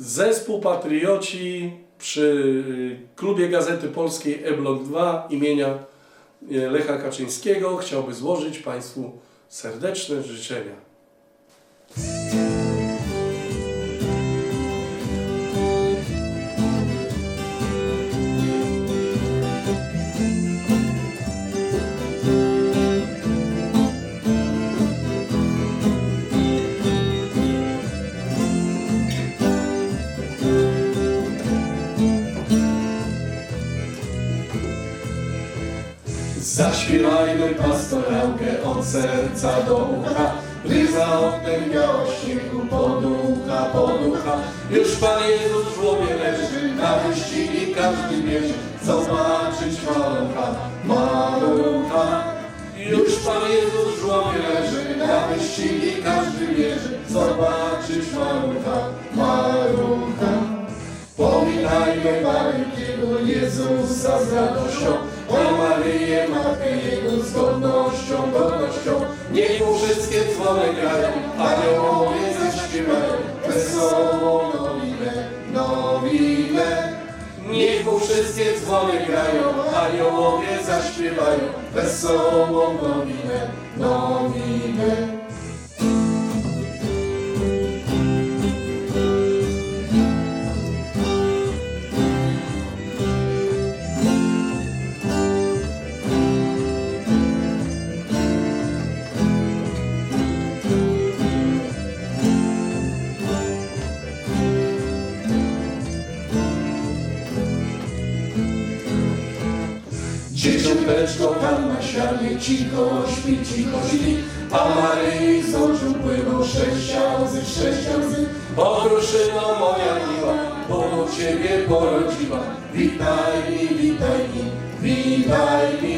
Zespół Patrioci przy y, klubie Gazety Polskiej E-Blok 2 imienia y, Lecha Kaczyńskiego chciałby złożyć Państwu serdeczne życzenia. Zaśpiewajmy pastorałkę od serca do ucha, gdy za oknem miłości poducha, poducha. Już Pan Jezus w żłobie leży, na wyścigi każdy bierze, zobaczyć malucha, malucha. Już Pan Jezus w żłobie leży, na wyścigi każdy bierze, zobaczyć malucha, malucha. Powitajmy maleńkiego Jezusa z radością, Jego z godnością. Niech mu wszystkie dzwony grają, aniołowie zaśpiewają, wesoło nowinę, nowinę. Niech mu wszystkie dzwony grają, aniołowie zaśpiewają, wesołą nowinę, nowinę. Dzieciąteczko tam na sianie cicho śpi, cicho śpi, a Maryi z oczu płyną sześć łzy, sześć łzy. Okruszyno moja miła, bo Ciebie porodziła. Witaj mi, witaj mi, witaj mi.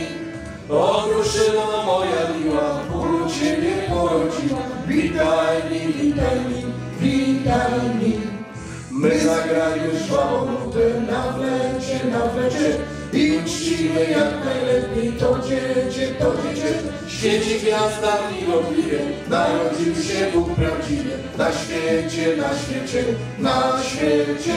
Okruszyno moja miła, bo Ciebie porodziła. Witaj mi, witaj mi, witaj mi. My zagrajmy żwawą na flecie, na flecie i uczcimy jak najlepiej to dziecię, to dziecię. Świeci gwiazda miłobliwie, narodził się Bóg prawdziwie, na świecie, na świecie, na świecie.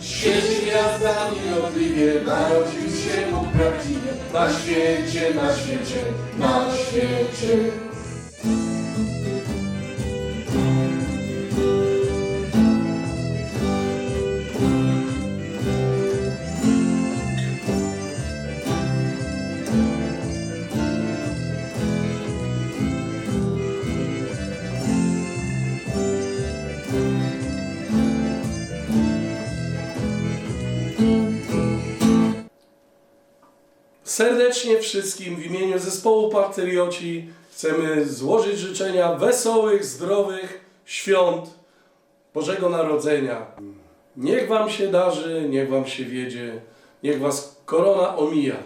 Świeci gwiazda miłobliwie, narodził się Bóg prawdziwie, na świecie, na świecie, na świecie. Serdecznie wszystkim w imieniu zespołu Patrioci chcemy złożyć życzenia wesołych, zdrowych świąt Bożego Narodzenia. Niech Wam się darzy, niech Wam się wiedzie, niech Was korona omija.